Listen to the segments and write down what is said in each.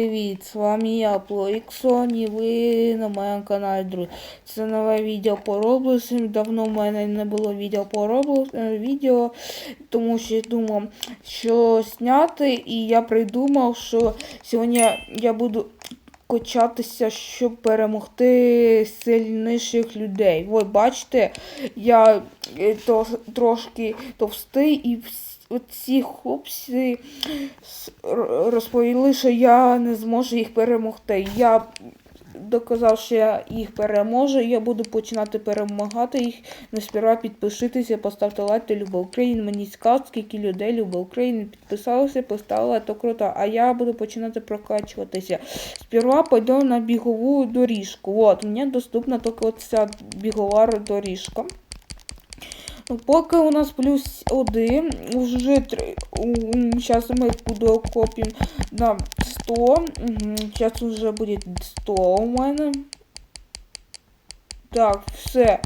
Привіт, з вами я, Плоіксон, і ви на моєму каналі, друзі. Це нове відео по Roblox. Давно в мене не було відео по Roblox, е, тому що я думав, що зняти, і я придумав, що сьогодні я буду качатися, щоб перемогти сильніших людей. Ви бачите, я е, то, трошки товстий і всі. Оці хлопці розповіли, що я не зможу їх перемогти. Я доказав, що я їх переможу, я буду починати перемагати їх. Не сперва підпишитися, поставте лайк та любов Україні. Мені цікаво, скільки людей любов України. Підписалися, поставили, то круто. А я буду починати прокачуватися. Сперва пойду на бігову доріжку. От, мені доступна тільки ця бігова доріжка. Поки у нас плюс один, уже три. Сейчас мы копим на 100. Сейчас уже будет 100 у мене. Так, все.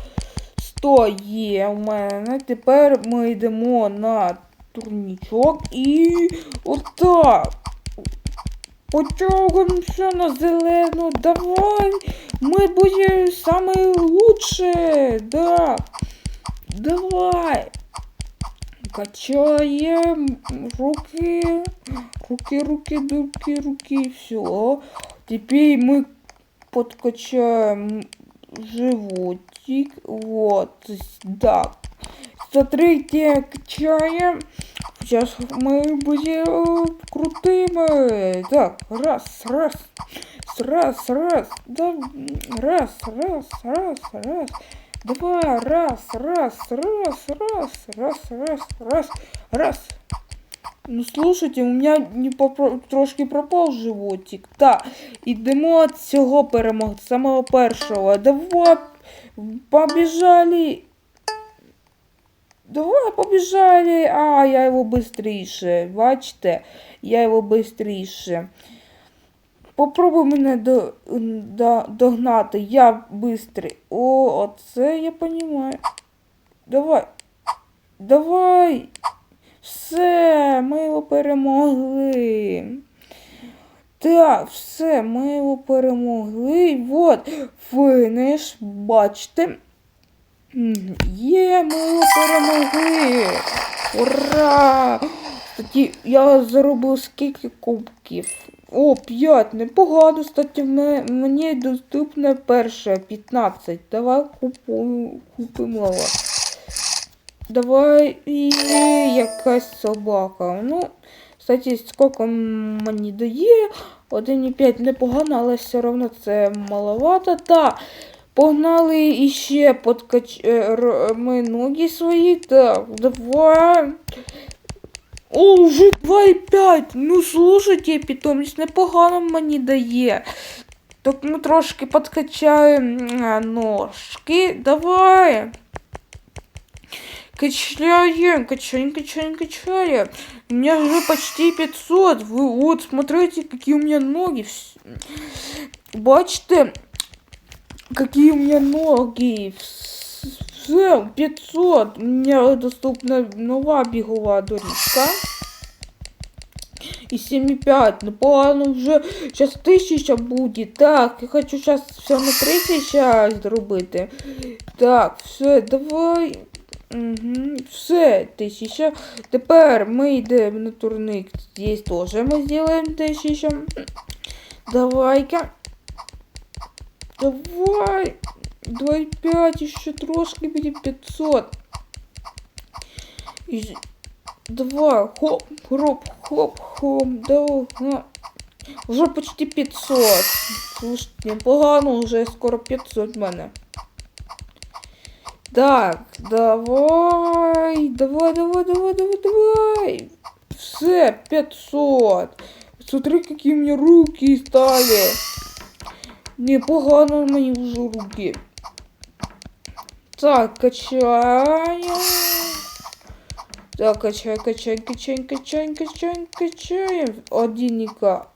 100 є у мене. Тепер ми йдемо на турнічок і отак. Потягуємося на зелену. Давай. Ми будемо лучше. Да. Давай. Качаем руки. Руки, руки, руки, руки. Все. Теперь мы подкачаем животик. Вот. Да. Смотрите, качаем. Сейчас мы будем крутыми. Так, раз, раз. Раз, раз. Да, раз, раз, раз, раз. Два, раз, раз, раз, раз, раз, раз, раз, раз. Ну слушайте, у меня не попро... трошки пропав животик. Так, ідемо від цього перемогти, самого першого. Давай, побіжали. Давай, побіжали. А, я його быстріше. Бачите, я його быстріше. Попробуй мене до, до, догнати. Я бистрий. О, оце я понимаю. Давай. Давай. Все, ми його перемогли. Так, все, ми його перемогли. Вот, фіниш, бачите. Є, ми його перемогли. Ура! Кстати, я заробив скільки кубків. О, 5, непогано, кстати, мені доступне перше 15. Давай купу, купимо. Давай і якась собака. Ну, кстати, скільки мені дає? 1,5 непогано, але все одно це маловато. Та, погнали іще подкач... е, ми ноги свої. Так, давай. О, уже 2,5. Ну, слушайте, питомець непогано мені дає. Так ми трошки подкачаємо а, ножки. Давай. Качаем, качаем, качаем, качаем. У меня уже почти 500. Вы вот, смотрите, какие у меня ноги. Вс- Бачите, какие у меня ноги. Все, 500. У меня доступна нова бігова доріжка. И 7,5. Ну, Непогано вже. Сейчас 1000 буде. Так, я хочу сейчас все на 3000 зробити. Так, все, давай. Угу, все, тисяча. Тепер ми йдемо на турник. Здесь теж ми зробимо тисячу. Давай-ка. Давай. 2,5, еще трошки буде 500. І... з- Два, хоп, хоп, хоп, хоп, давай. Уже почти 500. Слушайте, непогано, уже скоро 500 в мене. Так, давай, давай, давай, давай, давай, давай. Все, 500. Смотри, какие у меня руки стали. Непогано мои уже руки. Так, качаем. Так, качай, качай, качай, качай, качай, качаем. Одинника.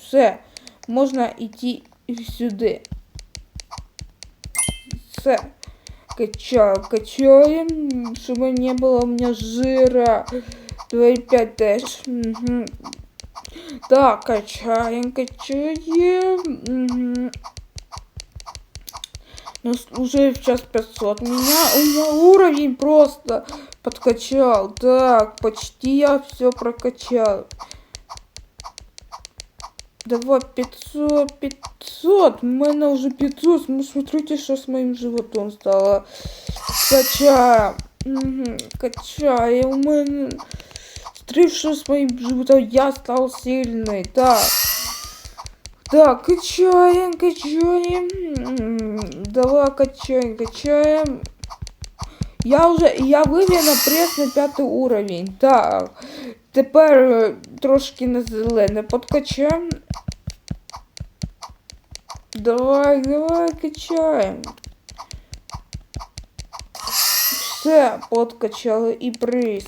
Все, можна йти сюди. Все. Качаю, качаем, чтобы не было у меня жира. 2,5 теж. Угу. Так, качаем, качаем. Мгм. Ну, уже сейчас 500. Меня, меня уровень просто подкачал. Так, почти я все прокачал. Давай 500, 500. У мене уже 500. Ну, смотрите, что с моим животом стало. Качаем. Мгм, качаем. У мене... Смотри, что с моим животом. Я стал сильный. Так. Так, качаем, качаем. Давай качаем, качаем. Я вже, я вивів на прес на п'ятий уровень. Так. Тепер е, трошки на зелене подкачаємо. Давай, давай, качаємо. Все, подкачали і приз.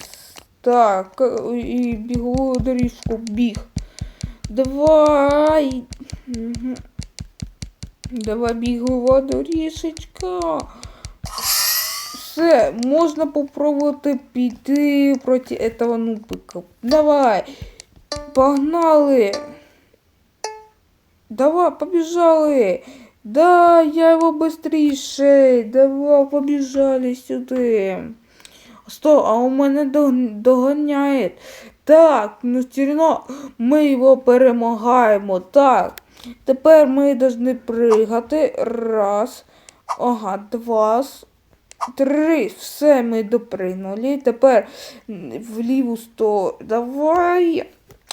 Так, і бігову доріжку біг. Давай. Мгм. Давай бігова доріжечка. Все, можна попробувати піти проти этого нубика. Давай. Погнали. Давай, побежали. Да, я его быстрейший. Давай, побежали сюди. Сто, а у мене дог- доганяє. Так, ну все одно ми його перемагаємо. Так. Тепер ми повинні пригати. Раз. Ага, два. Три. Все, ми допригнули. Тепер в ліву сторону. Давай.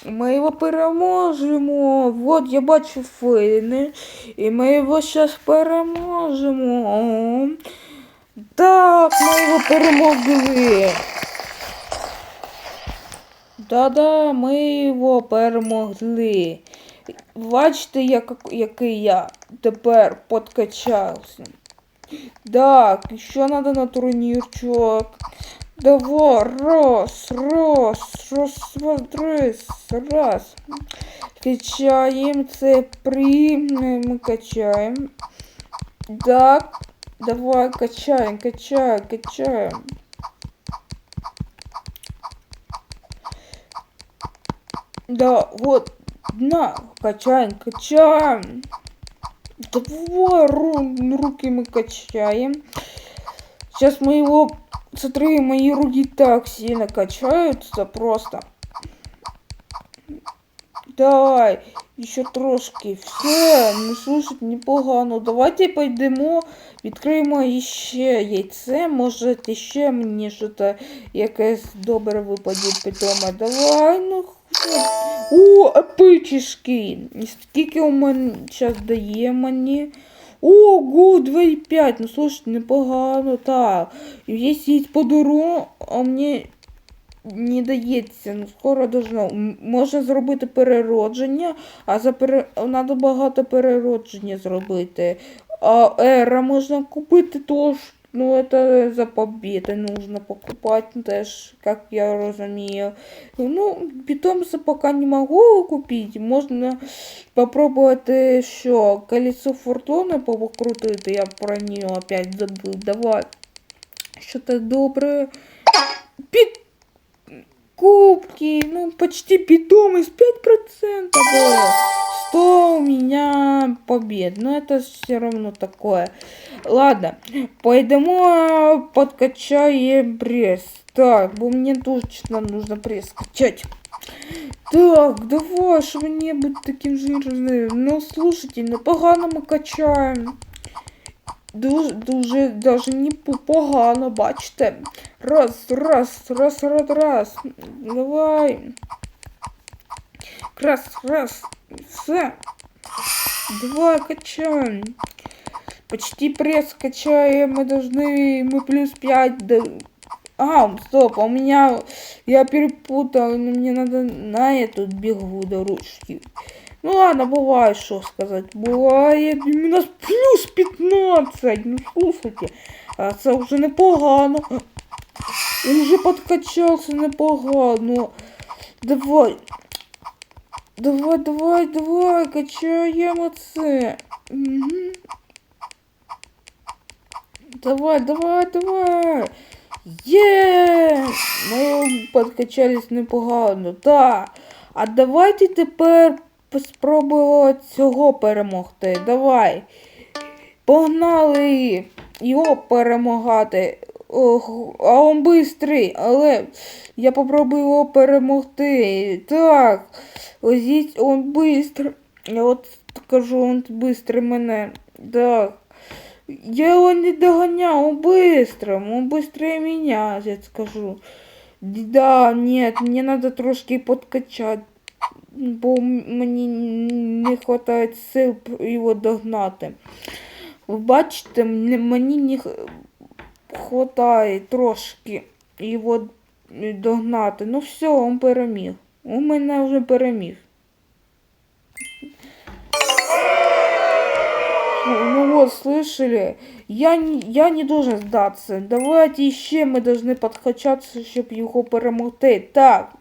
Ми його переможемо. Вот я бачу фейни. І ми його зараз переможемо. Так, ми його перемогли. Да-да, ми його перемогли. Бачите, як, який я тепер подкачався. Так, еще надо на турнирчик. Давай, раз, раз, раз, два, три, раз. Качаем, це при, ми качаем. Так, давай, качаем, качаем, качаем. Да, вот, на, качаем, качаем. Давай, ру- руки мы качаем. Сейчас мы его... Смотри, мои руки так сильно качаются просто. Давай, еще трошки. Все, ну слушай, непогано. Давайте пойдемо, відкриємо іще яйце. Може, ще мені щось якесь добре випаде питоме. Давай, ну. О, апичішки. Скільки у мене зараз дає мені? Ого, 2,5. Ну слушай, непогано, так. Є подарунок, а мені не дається. Ну, скоро должно. М- Можна зробити переродження, а за пере... треба багато переродження зробити. А ера можна купити теж. Ну, это за победы нужно покупать теж, как я розумію. Ну, питомца пока не могу купить. Можно попробувати, що колесо фортуни покрутити. Я про нее опять забыл. Давай. Что-то доброе. Пит... Кубки, ну, почти питомость, 5% было. 100 у меня побед, но это все равно такое. Ладно, пойдемо подкачаем пресс. Так, бо мне точно нужно пресс качать. Так, давай, чтобы не быть таким жирным. Ну, слушайте, непогано ми качаємо. Дуже, дуже, даже не по- погано, бачите. Раз, раз, раз, раз, раз. Давай. Раз, раз. Все. Давай, качаем. Почти пресс качаем. Мы должны... Мы плюс 5... А, стоп, а у меня... Я перепутал. но Мне надо на эту бегу дорожки. Ну ладно, бывает, что сказать. Бывает. У нас плюс 15. Ну слушайте. Це вже непогано. Він вже подкачався непогано. Давай. Давай, давай, давай, качаємо це. Угу. Давай, давай, давай. Є! Ми подкачались непогано, так. А давайте тепер спробуємо цього перемогти. Давай. Погнали його перемагати. Ох, а он бистрий, але я попробую його перемогти. Так, ось он бистр. Я от кажу, он бистрий мене. Так. Я его не догонял, он быстрым, он быстрее меня, я скажу. Да, нет, мне надо трошки подкачать, бо м- мені не хватає сил п- його догнати. Ви бачите, мені мені не х- хватає трошки його догнати. Ну все, він переміг. У мене вже переміг. Ну вот, слышали? Я не, я не должен сдаться. Давайте еще мы должны подкачаться, щоб його перемогти. Так.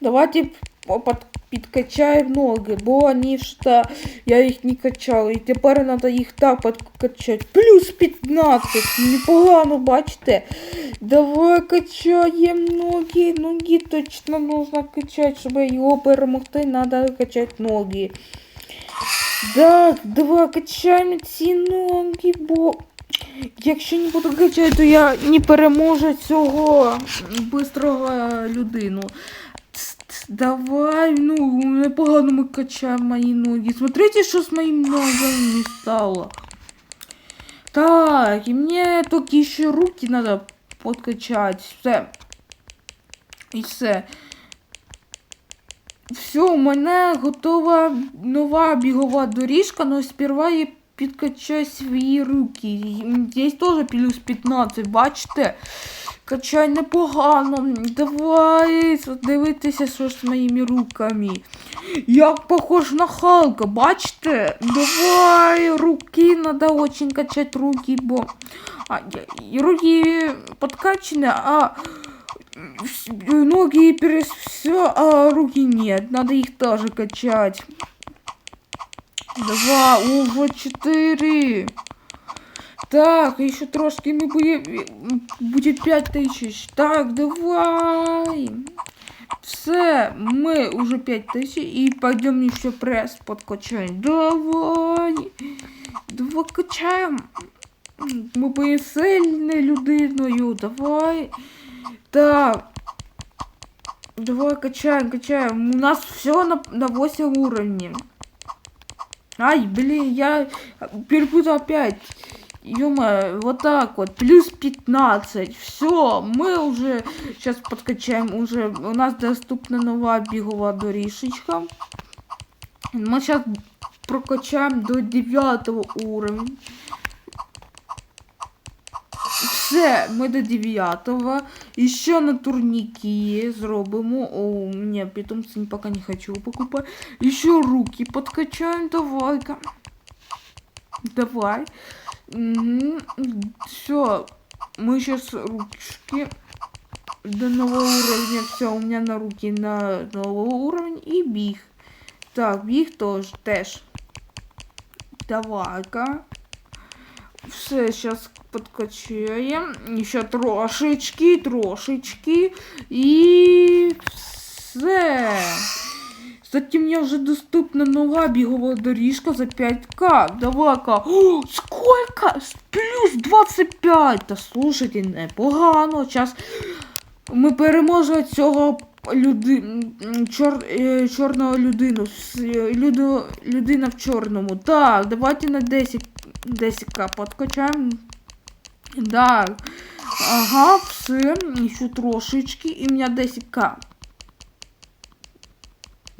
Давайте по- под, підкачаємо ноги, бо вони що я їх не качав. І тепер треба їх так підкачати. Плюс 15. Непогано, бачите? Давай качаємо ноги. Ноги точно нужно качати, щоб його перемогти, треба качати ноги. Так, давай качаємо ці ноги, бо якщо не буду качати, то я не переможу цього бистрого людину. Давай, ну, непогано ми качаємо мої ноги. Смотрите, що з моїми ногами стало. Так, і мені тільки ще руки треба подкачати. Все. І все. Все, у мене готова нова бігова доріжка, але сперва я підкачаю свої руки. Здесь теж плюс 15, бачите? Качай непогано. Давай дивитися, що з моїми руками. Як похож на Халка, бачите? Давай, руки, надо очень качать руки, бо а, руки подкачаны, а ноги перес все, а руки нет. Надо их тоже качать. Два, уже четыре. Так, еще трошки мы будем, будет пять тысяч. Так, давай. Все, мы уже пять тысяч и пойдем еще пресс подкачаем. Давай. Давай качаем. Ми будемо сильною людиною. Давай. Так. Давай качаем, качаем. У нас все на, на 8 уровней. Ай, блин, я перепутал опять. Ё вот так вот. Плюс 15. Все, мы уже сейчас подкачаем. Уже у нас доступна нова бігова доріжечка. Мы сейчас прокачаем до 9 уровня. Все, ми до 9 Еще на турніки зробимо. О, ні, питомцы пока не хочу покупать. Еще руки подкачаем, давай-ка. Давай. Все, мы сейчас ручки до нового уровня. Все, у меня на руки на новый уровень и біг. Так, біг тоже, теж. Давай-ка. Все, сейчас подкачаем. Еще трошечки, трошечки. И все. Кстати, мне уже доступна нова бігова доріжка за 5к. Давай-ка. Сколько? Плюс 25. Та слушайте, непогано. Сейчас ми переможемо цього люди... чор... е, чорного людину. Е, Люду... Людина в чорному. Так, давайте на 10 10к подкачаємо. Так. Ага, все. Еще трошечки. І у мене 10к.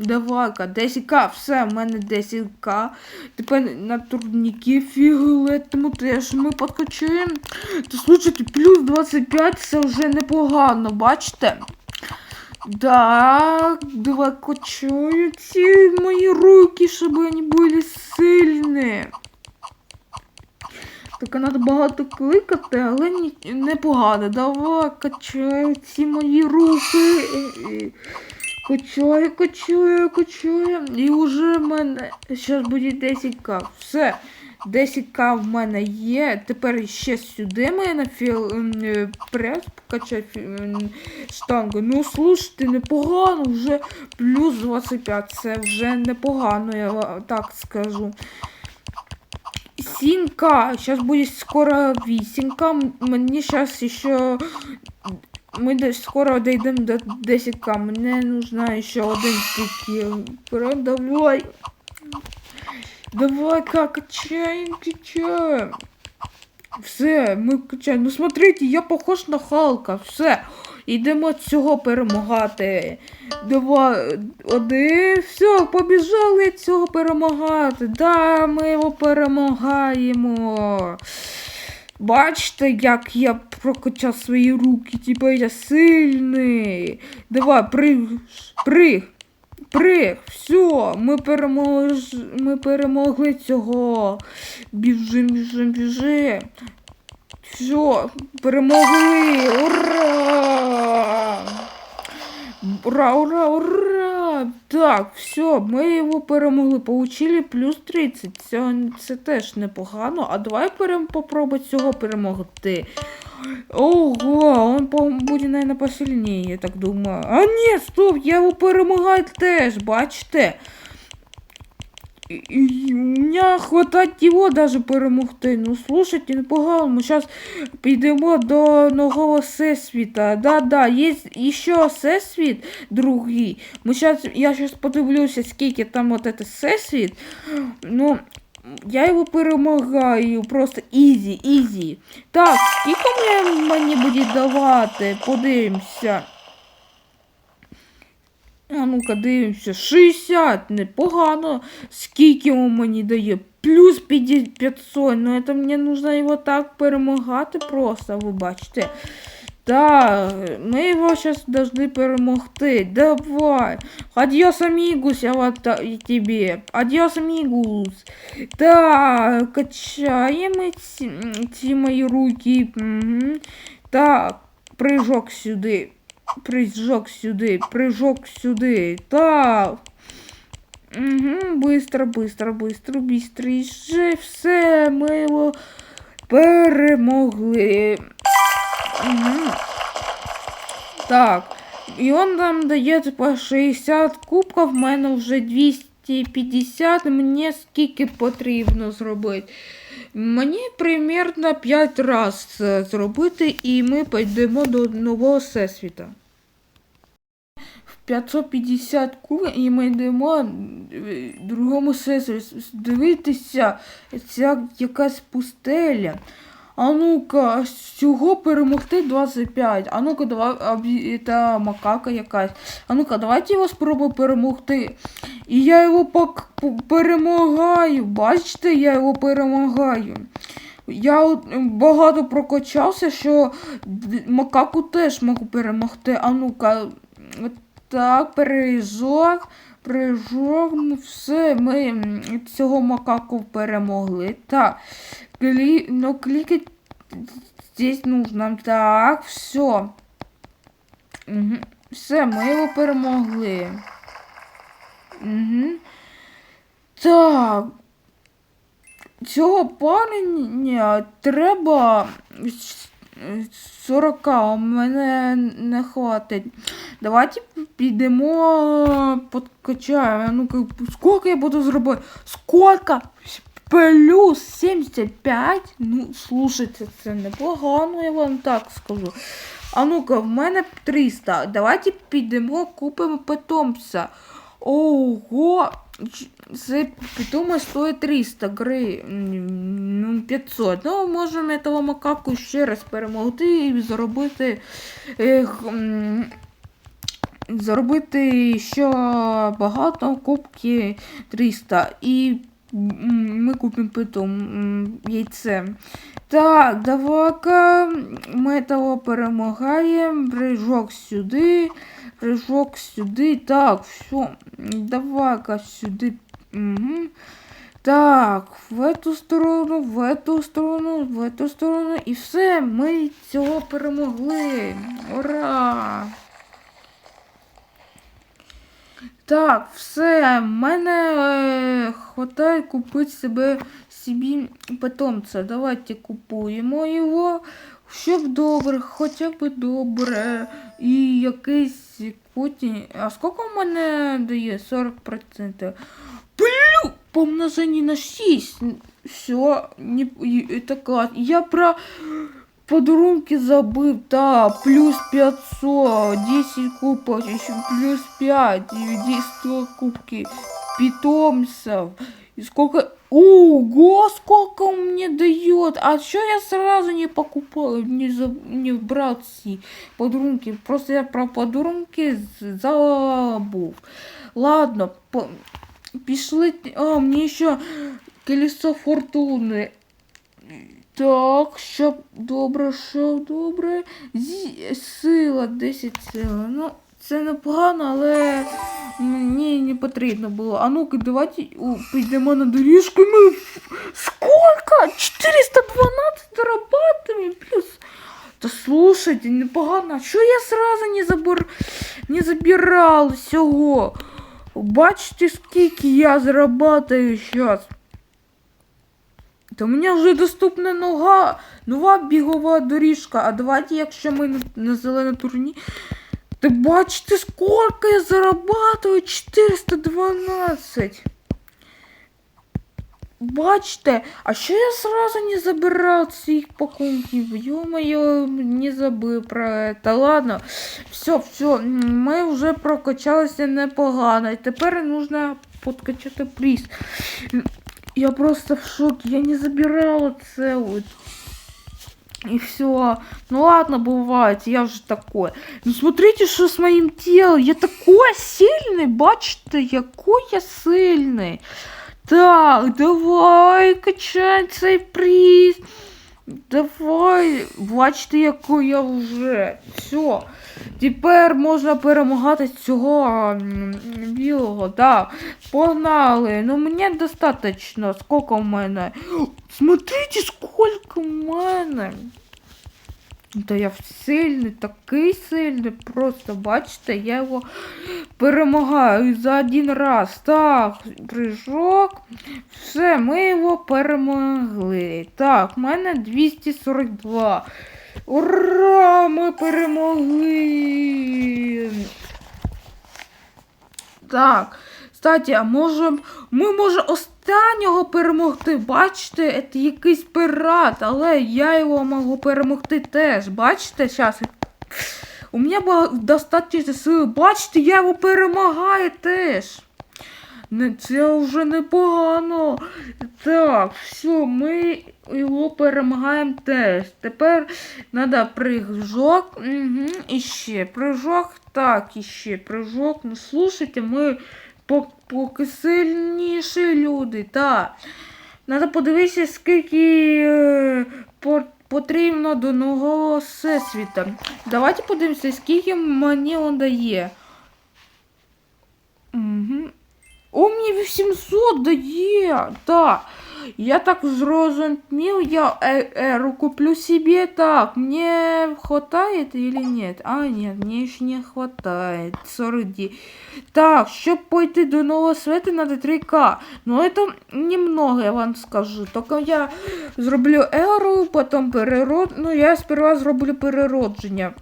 Давай-ка, 10к, все, в мене 10к. Тепер на турніки фіолетому теж ми подкачаємо. Та слухайте, плюс 25 це вже непогано, бачите? Так, давай качаю ці мої руки, щоб вони були сильні. Так треба багато кликати, але непогано. Давай качаю ці мої руки. Качаю, качаю, качаю. І вже в мене зараз буде 10к. Все. 10к в мене є. Тепер ще сюди ми на філ е, прес покачати штангу. Ну, слушайте, непогано, вже плюс 25. Це вже непогано, я так скажу. 7к, сейчас будет скоро 8к, мені сейчас еще... Ми десь скоро дійдемо до 10к, мені нужна ще один кікіл. Давай. Давай, как качаем, качаем. Все, ми качаємо. Ну смотрите, я похож на Халка. Все. Йдемо цього перемагати. Два, один, все, побіжали цього перемагати. Да, ми його перемагаємо. Бачите, як я прокачав свої руки, типа я сильний. Давай, приг, приг, приг, все, ми перемож... ми перемогли цього. Біжим, біжим, біжим. Все, перемогли! Ура! Ура, ура, ура! Так, все, ми його перемогли. Получили плюс 30. Це, це теж непогано. А давай перем, попробуй цього перемогти. Ого, он буде, наверное, посильнее, я так думаю. А ні, стоп, я його перемагаю теж, бачите? І, мене хватать його даже перемогти. Ну, слушайте, непогано. Ми зараз підемо до нового всесвіта. Да-да, є ще всесвіт другий. Ми щас, я зараз подивлюся, скільки там от этот всесвіт. Ну, я його перемагаю. Просто ізі, ізі. Так, скільки мені буде давати? Подивимося. А ну-ка, дивимося. 60, непогано. Скільки він мені дає? Плюс 500. Ну, це мені нужно його так перемагати просто, ви бачите. Так, ми його зараз должны перемогти. Давай. Адьос, амігус, я вот тебе. Адьос, амігус. Так, качаємо ці, ці мої руки. Угу. Так, прыжок сюди. Прыжок сюди, прыжок сюди. Так. Угу, быстро, быстро, быстро, быстріше. Все, ми його перемогли. Угу. Так. І он нам дає типа 60 кубків, в мене вже 250, мені скільки потрібно зробити. Мені примерно 5 разів зробити, і ми підемо до нового всесвіта. В 550 кубів і ми йдемо другому всесвіті. Дивитися, ця якась пустеля. А ну-ка, цього перемогти 25. А ну-ка, давай, та макака якась. А ну-ка, давайте його спробуємо перемогти. І я його пок- п- перемагаю. Бачите, я його перемагаю. Я багато прокачався, що макаку теж можу перемогти. А ну-ка, так, пережог, прижог, ну все, ми цього макаку перемогли. Так, клі... ну клікать здесь нужно. Так, все. Угу. Все, ми його перемогли. Угу. Так. Цього парня треба 40, у мене не хватить. Давайте підемо подкачаємо. Ну, сколько я буду зробити? Сколько? Плюс 75? Ну, слушайте, це непогано, я вам так скажу. А ну-ка, в мене 300. Давайте підемо, купимо питомця. Ого! Це питомець стоїть 300 гри. Ну, 500. Ну, можемо того макаку ще раз перемогти і заробити. Ех, заробити ще багато кубки 300. І ми купимо питом яйце. Так, давай-ка ми того перемагаємо. Прыжок сюди. Прыжок сюди. Так, все. Давай-ка сюди. Угу. Так, в эту сторону, в эту сторону, в эту сторону. І все, ми цього перемогли. Ура! Так, все, в мене е, хватает купить себе собі питомця. Давайте купуємо його. Щоб добре, хоча б добре. І якийсь потім. А скільки в мене дає? 40%. Плю! Помножені на 6. Все, не, і- це клас. Я про подарунки забыл, да, плюс 500, 10 кубок, еще плюс 5, и 100 кубки питомцев. И сколько... Ого, сколько он мне дает! А что я сразу не покупал, не, за... не брал все подарунки? Просто я про подарунки з- забув. Ладно, по... пішли... А, мне еще колесо фортуны. Так, щоб добре, щоб добре. Зі... Сила, 10 сила. Ну, це непогано, але мені не потрібно було. А ну-ка, давайте у, підемо на доріжку. Ми... Сколько? 412 зарабатываем плюс. Да слушайте, непогано. Що я сразу не забор... не забирал всього? Бачите, скільки я зарабатываю сейчас. То у мене вже доступна нога, нова бігова доріжка. А давайте, якщо ми на, на зеленому турні. Ти бачите, скільки я зарабатываю? 412. Бачите, а що я сразу не забирав цих пакунків? Ё-моё, не забив про это. Ладно, все, все, ми вже прокачалися непогано. І тепер нужно подкачати приз. Я просто в шоке. Я не забирала целую. И все. Ну ладно, бывает, я уже такой. Ну смотрите, что с моим телом. Я такой сильный, бачите, який я сильний. Так, давай, качай цей приз. Давай, бачите, який я вже. Все. Тепер можна перемагати цього білого, так. Погнали. Ну мені достаточно. Сколько в мене? Смотрите, сколько в мене. Та я сильний, такий сильний, просто бачите, я його перемагаю за один раз. Так, прыжок. Все, ми його перемогли. Так, в мене 242. Ура! Ми перемогли! Так, кстати, а може ми може останнього перемогти? Бачите, це якийсь пірат, але я його можу перемогти теж. Бачите, зараз. У мене було достатньо сили. Бачите, я його перемагаю теж. Не, це вже непогано. Так, все, ми його перемагаємо теж. Тепер треба прыжок. Угу, і ще прыжок. Так, і ще прыжок. Ну слушайте, ми по- поки сильніші люди. Так. Треба подивитися, скільки е, по- потрібно до нового всесвіта. Давайте подивимося, скільки мені він дає. Угу. О, мені 800 дає. Так. Я так зрозумів, я э, эру куплю себе так. Мне хватает или нет? А, нет, мне еще не хватает. 40 ди- Так, щоб пойти до нового света, надо 3К. Но это немного, я вам скажу. Только я зроблю еру, потім перерод... Ну, я сперва зроблю переродження.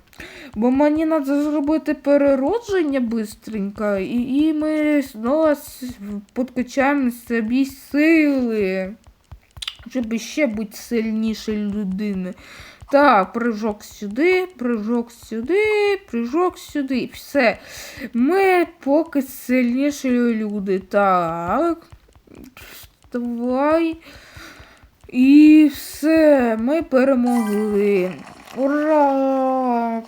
Бо мені треба зробити переродження бистренько, і, і ми знову с- підкачаємо собі сили. Щоб ще бути сильнішою людиною. Так, прыжок сюди, прыжок сюди, прыжок сюди. Все. Ми поки сильніші люди. Так. Давай. І все, ми перемогли. Ура!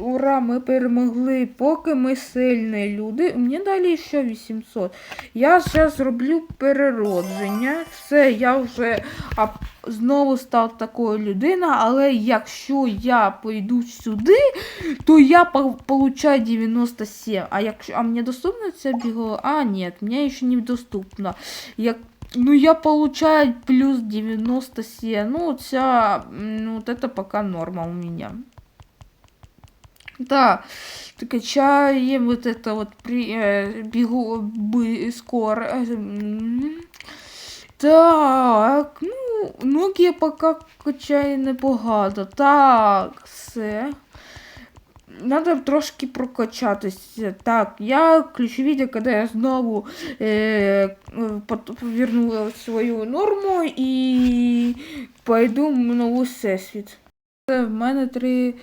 Ура, ми перемогли. Поки ми сильні люди. Мені далі ще 800. Я зараз зроблю переродження. Все, я вже знову став такою людиною, але якщо я пойду сюди, то я по- получаю 97. А якщо а мені доступно це бігло? А, ні, мені ще не доступно. Як ну, я получаю плюс 97. Ну, ця, ну, вот это пока норма у меня. Да, качаем вот это вот при, э, бегу бы, скоро. М. Так, ну, ноги я пока качаю непогано. Так, все. Надо трошки прокачатися. Так, я включу відео, коли я знову е, поверну свою норму і пойду в новий всесвіт. В мене три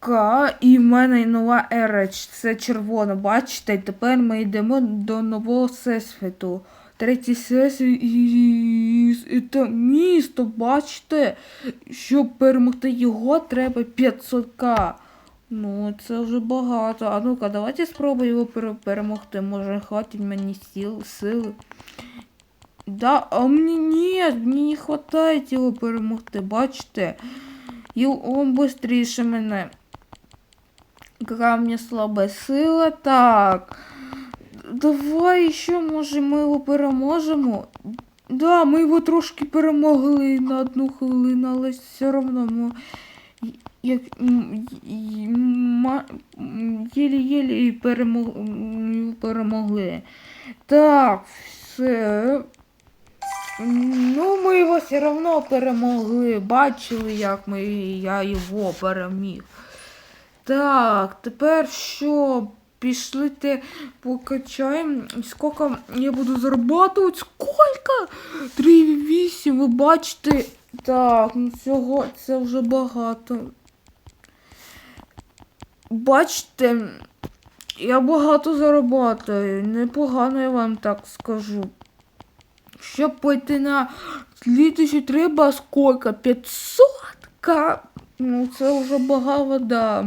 К і в мене нова ереч. Це червона, бачите? Тепер ми йдемо до нового всесвіту. Третій всесвіт і це місто, бачите? Щоб перемогти його, треба 500к. Ну, це вже багато. А ну-ка, давайте спробуємо перемогти. Може, хватить мені сил, сили. Да, а мені ні, мені не хватає його перемогти, бачите? І он швидше мене. Яка в мене слаба сила. Так. Давай ще, може, ми його переможемо. Да, ми його трошки перемогли на одну хвилину, але все одно ми як єлі-єлі перемог, перемогли. Так, все. Ну, ми його все одно перемогли. Бачили, як ми, я його переміг. Так, тепер що? Пішли те покачаємо. Скільки я буду зарабатувати? Скільки? 3,8, ви бачите? Так, ну цього це вже багато. Бачите, я багато зарабатую. Непогано я вам так скажу. Щоб пойти на слідуючу треба скільки? 500 к. Ну, це вже багато, да.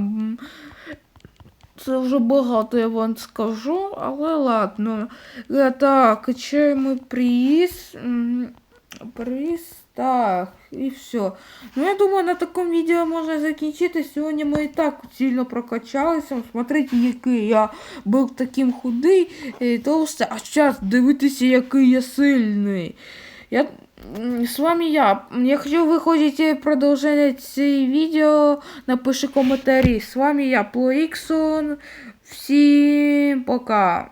Це вже багато, я вам скажу, але ладно. Е, Так, качаємо приз. М, Приз. Так, і все. Ну, я думаю, на такому відео можна закінчити. Сьогодні ми і так сильно прокачалися. Смотрите, який я був таким худий толстий, а зараз дивитися, який я сильний. Я, с вами я. Якщо ви хочете продовження цей відео, напиши коментарі. З вами я, Плоіксон. Всім пока.